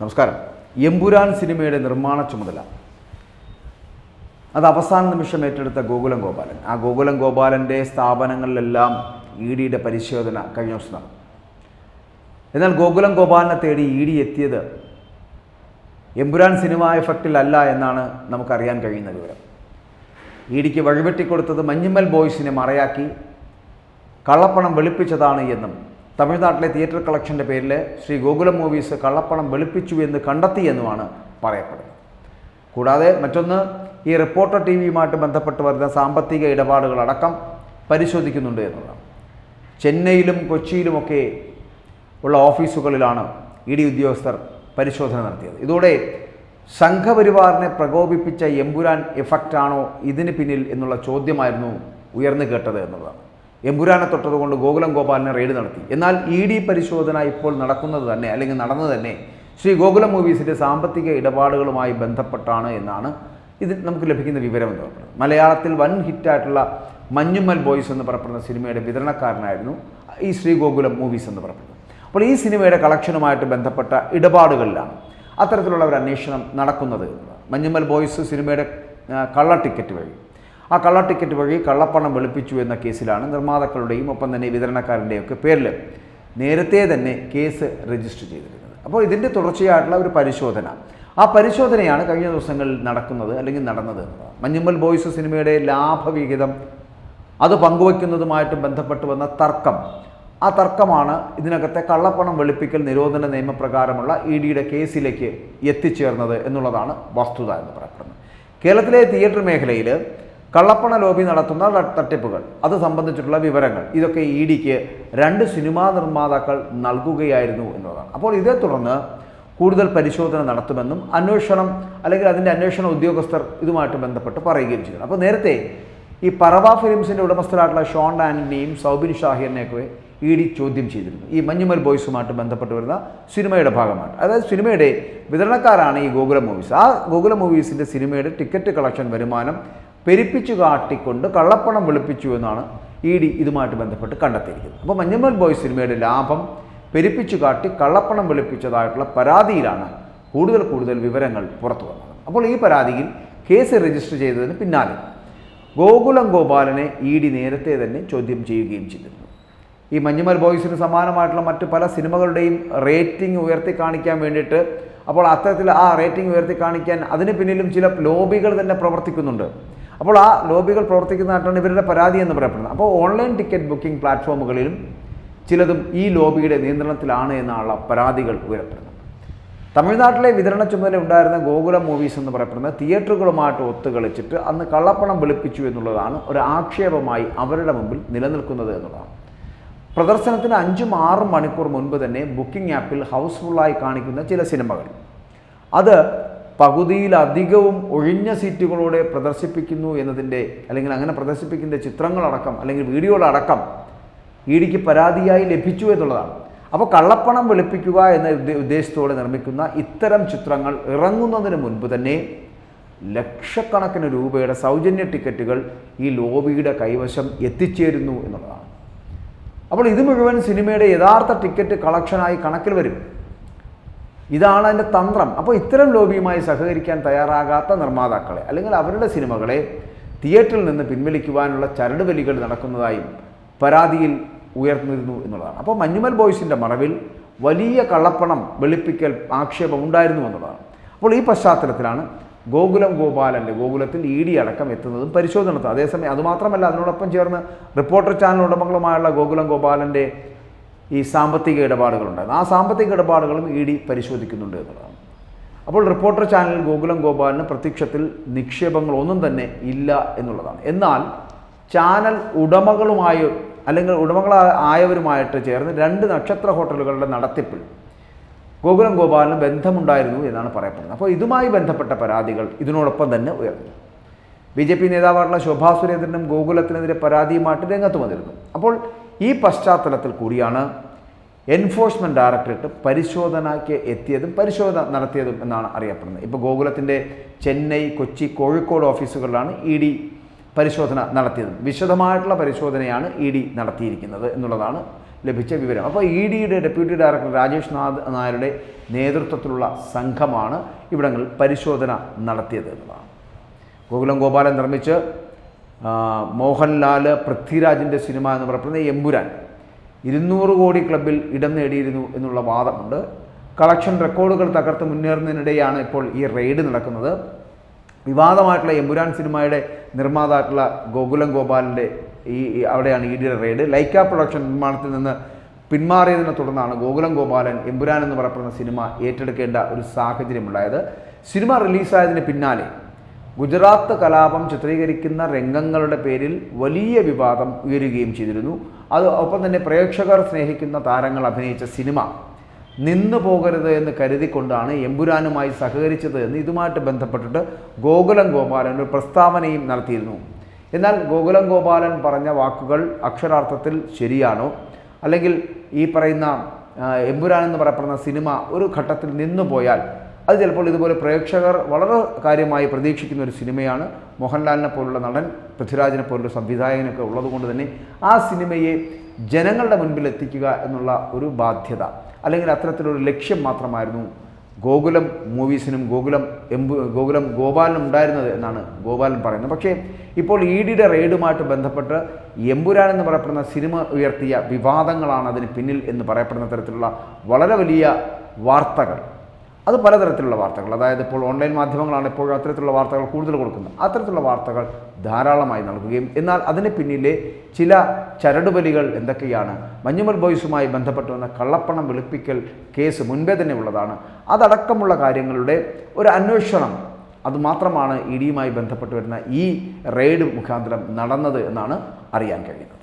നമസ്കാരം. എമ്പുരാൻ സിനിമയുടെ നിർമ്മാണ ചുമതല. അത് അവസാന നിമിഷം ഏറ്റെടുത്ത ഗോകുലം ഗോപാലൻ. ആ ഗോകുലം ഗോപാലന്റെ സ്ഥാപനങ്ങളിലെല്ലാം ഇ ഡിയുടെ പരിശോധന കഴിഞ്ഞ ദിവസം നടന്നു എന്നാൽ ഗോകുലം ഗോപാലിനെ തേടി ഇ ഡി എത്തിയത് എമ്പുരാൻ സിനിമ എഫക്റ്റിലല്ല എന്നാണ് നമുക്കറിയാൻ കഴിയുന്ന വിവരം. ഇ ഡിക്ക് വഴിവെട്ടിക്കൊടുത്തത് മഞ്ഞുമ്മൽ ബോയ്സിനെ മറയാക്കി കള്ളപ്പണം വെളുപ്പിച്ചതാണ് എന്നും തമിഴ്നാട്ടിലെ തിയേറ്റർ കളക്ഷന്റെ പേരിൽ ശ്രീ ഗോകുലം മൂവീസ് കള്ളപ്പണം വെളുപ്പിച്ചു എന്ന് കണ്ടെത്തി എന്നുമാണ് പറയപ്പെടുന്നത്. കൂടാതെ മറ്റൊന്ന് ഈ റിപ്പോർട്ടർ ടി വിയുമായിട്ട് ബന്ധപ്പെട്ട് വരുന്ന സാമ്പത്തിക ഇടപാടുകളടക്കം പരിശോധിക്കുന്നുണ്ട് എന്നതാണ് ചെന്നൈയിലും കൊച്ചിയിലുമൊക്കെ ഉള്ള ഓഫീസുകളിലാണ് ഇ ഡി ഉദ്യോഗസ്ഥർ പരിശോധന നടത്തിയത്. ഇതോടെ സംഘപരിവാറിനെ പ്രകോപിപ്പിച്ച എമ്പുരാൻ എഫക്റ്റാണോ ഇതിന് പിന്നിൽ എന്നുള്ള ചോദ്യമായിരുന്നു ഉയർന്നു കേട്ടത് എന്നുള്ളതാണ്. എമ്പുരാനെ തൊട്ടതുകൊണ്ട് ഗോകുലം ഗോപാലിനെ റെയ്ഡ് നടത്തി. എന്നാൽ ഇ ഡി പരിശോധന ഇപ്പോൾ നടക്കുന്നത് തന്നെ അല്ലെങ്കിൽ നടന്നു തന്നെ ശ്രീ ഗോകുലം മൂവീസിന്റെ സാമ്പത്തിക ഇടപാടുകളുമായി ബന്ധപ്പെട്ടാണ് എന്നാണ് ഇത് നമുക്ക് ലഭിക്കുന്ന വിവരം എന്ന് പറയുന്നത്. മലയാളത്തിൽ വൻ ഹിറ്റായിട്ടുള്ള മഞ്ഞുമ്മൽ ബോയ്സ് എന്ന് പറയപ്പെടുന്ന സിനിമയുടെ വിതരണക്കാരനായിരുന്നു ഈ ശ്രീ ഗോകുലം മൂവീസ് എന്ന് പറയപ്പെടുന്നത്. അപ്പോൾ ഈ സിനിമയുടെ കളക്ഷനുമായിട്ട് ബന്ധപ്പെട്ട ഇടപാടുകളിലാണ് അത്തരത്തിലുള്ള ഒരു അന്വേഷണം നടക്കുന്നത്. മഞ്ഞുമ്മൽ ബോയ്സ് സിനിമയുടെ കള്ള ടിക്കറ്റ് വഴി. ആ കള്ള ടിക്കറ്റ് വഴി കള്ളപ്പണം വെളുപ്പിച്ചു എന്ന കേസിലാണ് നിർമ്മാതാക്കളുടെയും ഒപ്പം തന്നെ വിതരണക്കാരന്റെയും ഒക്കെ പേരിൽ നേരത്തെ തന്നെ കേസ് രജിസ്റ്റർ ചെയ്തിരുന്നത്. അപ്പോൾ ഇതിന്റെ തുടർച്ചയായിട്ടുള്ള ഒരു പരിശോധന. ആ പരിശോധനയാണ് കഴിഞ്ഞ ദിവസങ്ങളിൽ നടക്കുന്നത് അല്ലെങ്കിൽ നടന്നത് മഞ്ഞുമ്മൽ ബോയ്സ് സിനിമയുടെ ലാഭവിഹിതം അത് പങ്കുവയ്ക്കുന്നതുമായിട്ട് ബന്ധപ്പെട്ട് വന്ന തർക്കം. ആ തർക്കമാണ് ഇതിനകത്തെ കള്ളപ്പണം വെളുപ്പിക്കൽ നിരോധന നിയമപ്രകാരമുള്ള ഇ ഡിയുടെ കേസിലേക്ക് എത്തിച്ചേർന്നത് എന്നുള്ളതാണ് വസ്തുത എന്ന് പറയപ്പെടുന്നത്. കേരളത്തിലെ തിയേറ്റർ മേഖലയിൽ കള്ളപ്പണ ലോബി നടത്തുന്ന തട്ടിപ്പുകൾ. അത് സംബന്ധിച്ചിട്ടുള്ള വിവരങ്ങൾ. ഇതൊക്കെ ഇ ഡിക്ക് രണ്ട് സിനിമാ നിർമ്മാതാക്കൾ നൽകുകയായിരുന്നു എന്നുള്ളതാണ് അപ്പോൾ ഇതേ തുടർന്ന് കൂടുതൽ പരിശോധന നടത്തുമെന്നും അന്വേഷണം അല്ലെങ്കിൽ അതിന്റെ അന്വേഷണ ഉദ്യോഗസ്ഥർ ഇതുമായിട്ട് ബന്ധപ്പെട്ട് പറയുകയും ചെയ്തു. അപ്പോൾ നേരത്തെ ഈ പറവ ഫിലിംസിന്റെ ഉടമസ്ഥരായിട്ടുള്ള ഷോൺ ആന്റണിയും സൗബിൻ ഷാഹിറിനെയൊക്കെ ഇ ഡി ചോദ്യം ചെയ്തിരുന്നു. ഈ മഞ്ഞുമൽ ബോയ്സുമായിട്ട് ബന്ധപ്പെട്ട് വരുന്ന സിനിമയുടെ ഭാഗമാണ് അതായത് സിനിമയുടെ വിതരണക്കാരാണ് ഈ ഗോകുലം മൂവീസ്. ആ ഗോകുലം മൂവീസിന്റെ സിനിമയുടെ ടിക്കറ്റ് കളക്ഷൻ വരുമാനം പെരുപ്പിച്ചു കാട്ടിക്കൊണ്ട് കള്ളപ്പണം വെളുപ്പിച്ചു എന്നാണ് ഇ ഡി ഇതുമായിട്ട് ബന്ധപ്പെട്ട് കണ്ടെത്തിയിരിക്കുന്നത്. അപ്പോൾ മഞ്ഞമ്മൽ ബോയ്സ് സിനിമയുടെ ലാഭം പെരുപ്പിച്ചു കാട്ടി കള്ളപ്പണം വെളുപ്പിച്ചതായിട്ടുള്ള പരാതിയിലാണ് കൂടുതൽ കൂടുതൽ വിവരങ്ങൾ പുറത്തു വന്നത്. അപ്പോൾ ഈ പരാതിയിൽ കേസ് രജിസ്റ്റർ ചെയ്തതിന് പിന്നാലെ ഗോകുലം ഗോപാലനെ ഇ ഡി നേരത്തെ തന്നെ ചോദ്യം ചെയ്യുകയും ചെയ്തിരുന്നു. ഈ മഞ്ഞുമൽ ബോയ്സിന് സമാനമായിട്ടുള്ള മറ്റ് പല സിനിമകളുടെയും റേറ്റിംഗ് ഉയർത്തി കാണിക്കാൻ വേണ്ടിയിട്ട് അപ്പോൾ അത്തരത്തിൽ ആ റേറ്റിംഗ് ഉയർത്തി കാണിക്കാൻ അതിന് പിന്നിലും ചില ലോബികൾ തന്നെ പ്രവർത്തിക്കുന്നുണ്ട്. അപ്പോൾ ആ ലോബികൾ പ്രവർത്തിക്കുന്നതായിട്ടാണ് ഇവരുടെ പരാതി എന്ന് പറയപ്പെടുന്നത്. അപ്പോൾ ഓൺലൈൻ ടിക്കറ്റ് ബുക്കിംഗ് പ്ലാറ്റ്ഫോമുകളിലും ചിലതും ഈ ലോബിയുടെ നിയന്ത്രണത്തിലാണ് എന്നുള്ള പരാതികൾ ഉയരപ്പെടുന്നത് തമിഴ്നാട്ടിലെ വിതരണ ചുമതല ഉണ്ടായിരുന്ന ഗോകുലം മൂവീസ് എന്ന് പറയപ്പെടുന്ന തിയേറ്ററുകളുമായിട്ട് ഒത്തുകളിച്ചിട്ട് അന്ന് കള്ളപ്പണം വെളുപ്പിച്ചു എന്നുള്ളതാണ് ഒരു ആക്ഷേപമായി അവരുടെ മുമ്പിൽ നിലനിൽക്കുന്നത് എന്നുള്ളതാണ്. പ്രദർശനത്തിന് അഞ്ചും ആറും മണിക്കൂർ മുൻപ് തന്നെ ബുക്കിംഗ് ആപ്പിൽ ഹൗസ്ഫുള്ളായി കാണിക്കുന്ന ചില സിനിമകൾ. അത് പകുതിയിലധികവും ഒഴിഞ്ഞ സീറ്റുകളോടെ പ്രദർശിപ്പിക്കുന്നു എന്നതിന്റെ അല്ലെങ്കിൽ അങ്ങനെ പ്രദർശിപ്പിക്കുന്ന ചിത്രങ്ങളടക്കം അല്ലെങ്കിൽ വീഡിയോകളടക്കം ഇ ഡിക്ക് പരാതിയായി ലഭിച്ചു എന്നുള്ളതാണ്. അപ്പോൾ കള്ളപ്പണം വെളുപ്പിക്കുക എന്ന ഉദ്ദേശത്തോടെ നിർമ്മിക്കുന്ന ഇത്തരം ചിത്രങ്ങൾ ഇറങ്ങുന്നതിന് മുൻപ് തന്നെ ലക്ഷക്കണക്കിന് രൂപയുടെ സൗജന്യ ടിക്കറ്റുകൾ ഈ ലോബിയുടെ കൈവശം എത്തിച്ചേരുന്നു എന്നുള്ളതാണ്. അപ്പോൾ ഇത് മുഴുവൻ സിനിമയുടെ യഥാർത്ഥ ടിക്കറ്റ് കളക്ഷനായി കണക്കിൽ വരും. ഇതാണ് അതിന്റെ തന്ത്രം. അപ്പോൾ ഇത്തരം ലോബിയുമായി സഹകരിക്കാൻ തയ്യാറാകാത്ത നിർമ്മാതാക്കളെ അല്ലെങ്കിൽ അവരുടെ സിനിമകളെ തിയേറ്ററിൽ നിന്ന് പിൻവലിക്കുവാനുള്ള ചരടുവലികൾ നടക്കുന്നതായും പരാതിയിൽ ഉയർന്നിരുന്നു എന്നുള്ളതാണ്. അപ്പോൾ മഞ്ഞുമൽ ബോയ്സിന്റെ മറവിൽ വലിയ കള്ളപ്പണം വെളുപ്പിക്കൽ ആക്ഷേപം ഉണ്ടായിരുന്നു എന്നുള്ളതാണ്. അപ്പോൾ ഈ പശ്ചാത്തലത്തിലാണ് ഗോകുലം ഗോപാലന്റെ ഗോകുലത്തിൽ ഇ ഡി അടക്കം എത്തുന്നതും പരിശോധന അതേസമയം അതുമാത്രമല്ല അതിനോടൊപ്പം ചേർന്ന് റിപ്പോർട്ടർ ചാനൽ ഉടമകളുമായുള്ള ഗോകുലം ഗോപാലന്റെ ഈ സാമ്പത്തിക ഇടപാടുകളുണ്ടായിരുന്നു. ആ സാമ്പത്തിക ഇടപാടുകളും ഇ ഡി പരിശോധിക്കുന്നുണ്ട് എന്നുള്ളതാണ്. അപ്പോൾ റിപ്പോർട്ടർ ചാനൽ ഗോകുലം ഗോപാലിന് പ്രത്യക്ഷത്തിൽ നിക്ഷേപങ്ങളൊന്നും തന്നെ ഇല്ല എന്നുള്ളതാണ്. എന്നാൽ ചാനൽ ഉടമകളുമായി അല്ലെങ്കിൽ ഉടമകളായവരുമായിട്ട് ചേർന്ന് രണ്ട് നക്ഷത്ര ഹോട്ടലുകളുടെ നടത്തിപ്പിൽ ഗോകുലം ഗോപാലിന് ബന്ധമുണ്ടായിരുന്നു എന്നാണ് പറയപ്പെടുന്നത്. അപ്പോൾ ഇതുമായി ബന്ധപ്പെട്ട പരാതികൾ ഇതിനോടൊപ്പം തന്നെ ഉയർന്നു. ബി ജെ പി നേതാവായിട്ടുള്ള ശോഭാ സുരേന്ദ്രനും ഗോകുലത്തിനെതിരെ പരാതിയുമായിട്ട് രംഗത്ത് വന്നിരുന്നു. അപ്പോൾ ഈ പശ്ചാത്തലത്തിൽ കൂടിയാണ് എൻഫോഴ്സ്മെന്റ് ഡയറക്ടറേറ്റ് പരിശോധനയ്ക്ക് എത്തിയതും പരിശോധന നടത്തിയതും എന്നാണ് അറിയപ്പെടുന്നത്. ഇപ്പോൾ ഗോകുലത്തിന്റെ ചെന്നൈ കൊച്ചി കോഴിക്കോട് ഓഫീസുകളിലാണ് ഇ ഡി പരിശോധന നടത്തിയതും. വിശദമായിട്ടുള്ള പരിശോധനയാണ് ഇ ഡി നടത്തിയിരിക്കുന്നത് എന്നുള്ളതാണ് ലഭിച്ച വിവരം. അപ്പോൾ ഇ ഡിയുടെ ഡെപ്യൂട്ടി ഡയറക്ടർ രാജേഷ് നാഥ് നായരുടെ നേതൃത്വത്തിലുള്ള സംഘമാണ് ഇവിടങ്ങളിൽ പരിശോധന നടത്തിയത് എന്നതാണ് ഗോകുലം ഗോപാലൻ നിർമ്മിച്ച് മോഹൻലാൽ പൃഥ്വിരാജിന്റെ സിനിമ എന്ന് പറയപ്പെടുന്ന എമ്പുരാൻ. ഇരുന്നൂറ് കോടി ക്ലബിൽ ഇടം നേടിയിരുന്നു എന്നുള്ള വാദമുണ്ട്. കളക്ഷൻ റെക്കോർഡുകൾ തകർത്ത് മുന്നേറുന്നതിനിടെയാണ് ഇപ്പോൾ ഈ റെയ്ഡ് നടക്കുന്നത്. വിവാദമായിട്ടുള്ള എമ്പുരാൻ സിനിമയുടെ നിർമ്മാതായിട്ടുള്ള ഗോകുലം ഗോപാലിന്റെ ഈ ഈ അവിടെയാണ് ഇ ഡിയുടെ റെയ്ഡ്. ലൈക്ക പ്രൊഡക്ഷൻ നിർമ്മാണത്തിൽ നിന്ന് പിന്മാറിയതിനെ തുടർന്നാണ് ഗോകുലം ഗോപാലൻ എമ്പുരാൻ എന്ന് പറയപ്പെടുന്ന സിനിമ ഏറ്റെടുക്കേണ്ട ഒരു സാഹചര്യമുണ്ടായത്. സിനിമ റിലീസായതിന് പിന്നാലെ ഗുജറാത്ത് കലാപം ചിത്രീകരിക്കുന്ന രംഗങ്ങളുടെ പേരിൽ വലിയ വിവാദം ഉയരുകയും ചെയ്തിരുന്നു. അത് ഒപ്പം തന്നെ പ്രേക്ഷകർ സ്നേഹിക്കുന്ന താരങ്ങൾ അഭിനയിച്ച സിനിമ. നിന്നു പോകരുത് എന്ന് കരുതിക്കൊണ്ടാണ് എമ്പുരാനുമായി സഹകരിച്ചത് എന്ന് ഇതുമായിട്ട് ബന്ധപ്പെട്ടിട്ട് ഗോകുലം ഗോപാലൻ ഒരു പ്രസ്താവനയും നടത്തിയിരുന്നു. എന്നാൽ ഗോകുലം ഗോപാലൻ പറഞ്ഞ വാക്കുകൾ അക്ഷരാർത്ഥത്തിൽ ശരിയാണോ? അല്ലെങ്കിൽ ഈ പറയുന്ന എമ്പുരാൻ എന്ന് പറയപ്പെടുന്ന സിനിമ ഒരു ഘട്ടത്തിൽ നിന്നു പോയാൽ അത് ചിലപ്പോൾ ഇതുപോലെ പ്രേക്ഷകർ വളരെ കാര്യമായി പ്രതീക്ഷിക്കുന്ന ഒരു സിനിമയാണ്. മോഹൻലാലിനെ പോലുള്ള നടൻ പൃഥ്വിരാജിനെ പോലുള്ള സംവിധായകനൊക്കെ ഉള്ളതുകൊണ്ട് തന്നെ ആ സിനിമയെ ജനങ്ങളുടെ മുൻപിൽ എത്തിക്കുക എന്നുള്ള ഒരു ബാധ്യത. അല്ലെങ്കിൽ അത്തരത്തിലൊരു ലക്ഷ്യം മാത്രമായിരുന്നു ഗോകുലം മൂവീസിനും ഗോകുലം എംബു ഗോകുലം ഗോപാലനും ഉണ്ടായിരുന്നത് എന്നാണ് ഗോപാലൻ പറയുന്നത്. പക്ഷേ ഇപ്പോൾ ഇ ഡിയുടെ റെയ്ഡുമായിട്ട് ബന്ധപ്പെട്ട് എമ്പുരാൻ എന്ന് പറയപ്പെടുന്ന സിനിമ ഉയർത്തിയ വിവാദങ്ങളാണ് അതിന് പിന്നിൽ എന്ന് പറയപ്പെടുന്ന തരത്തിലുള്ള വളരെ വലിയ വാർത്തകൾ. അത് പലതരത്തിലുള്ള വാർത്തകൾ. അതായത് ഇപ്പോൾ ഓൺലൈൻ മാധ്യമങ്ങളാണ് ഇപ്പോൾ അത്തരത്തിലുള്ള വാർത്തകൾ കൂടുതൽ കൊടുക്കുന്നത്. അത്തരത്തിലുള്ള വാർത്തകൾ ധാരാളമായി നൽകുകയും എന്നാൽ അതിന് പിന്നിലെ ചില ചരടുവലികൾ എന്തൊക്കെയാണ്? മഞ്ഞുമൽ ബോയ്സുമായി ബന്ധപ്പെട്ട് വന്ന കള്ളപ്പണം വെളുപ്പിക്കൽ കേസ് മുൻപേ തന്നെ ഉള്ളതാണ്. അതടക്കമുള്ള കാര്യങ്ങളുടെ ഒരു അന്വേഷണം അതുമാത്രമാണ് ഇ ഡിയുമായി ബന്ധപ്പെട്ട് വരുന്ന ഈ റെയ്ഡ് മുഖാന്തരം നടന്നത് എന്നാണ് അറിയാൻ കഴിയുന്നത്.